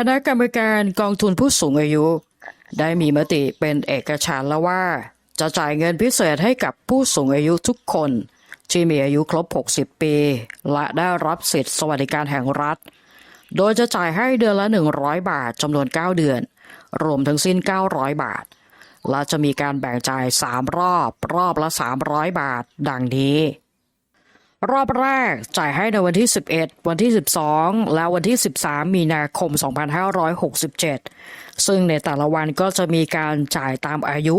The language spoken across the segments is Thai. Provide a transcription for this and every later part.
คณะกรรมการกองทุนผู้สูงอายุ ได้มีมติเป็นเอกฉันท์แล้วว่า จะจ่ายเงินพิเศษให้กับผู้สูงอายุทุกคน ที่มีอายุครบ 60 ปี และได้รับสิทธิสวัสดิการแห่งรัฐ โดยจะจ่ายให้เดือนละ 100 บาทจำนวน 9 เดือน รวมทั้งสิ้น 900 บาท และจะมีการแบ่งจ่าย 3 รอบ รอบละ 300 บาท ดังนี้ รอบแรกจ่ายให้ในวันที่ 11 วันที่ 12 และวันที่ 13 มีนาคม 2567 ซึ่งในแต่ละวันก็จะมีการจ่ายตามอายุ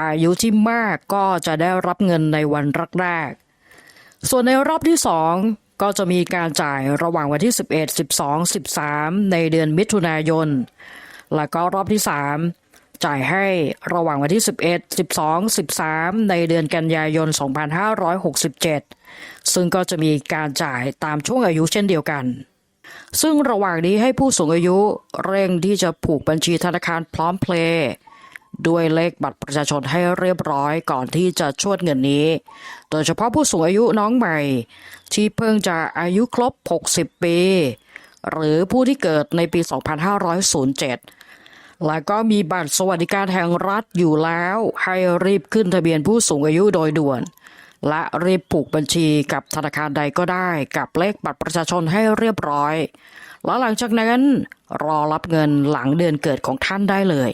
อายุที่มากก็จะได้รับเงินในวันแรก ส่วนในรอบที่ 2 ก็จะมีการจ่ายระหว่างวันที่ 11 12 13 ในเดือนมิถุนายน แล้วก็รอบที่ 3 จ่ายให้ระหว่างวันที่ 11 12 13 ในเดือนกันยายน 2567 ซึ่งก็จะมีการจ่ายตามช่วงอายุเช่นเดียวกัน ซึ่งระหว่างนี้ให้ผู้สูงอายุเร่งที่จะผูกบัญชีธนาคารพร้อมเพลย์ด้วยเลขบัตรประชาชนให้เรียบร้อยก่อนที่จะชวดเงินนี้ โดยเฉพาะผู้สูงอายุน้องใหม่ ที่เพิ่งจะอายุครบ 60 ปี หรือผู้ที่เกิดในปี 2507 และก็มีบัตรสวัสดิการแห่งรัฐอยู่แล้ว ให้รีบขึ้นทะเบียนผู้สูงอายุโดยด่วน และรีบผูกบัญชีกับธนาคารใดก็ได้ กับเลขบัตรประชาชนให้เรียบร้อย แล้วหลังจากนั้นรอรับเงินหลังเดือนเกิดของท่านได้เลย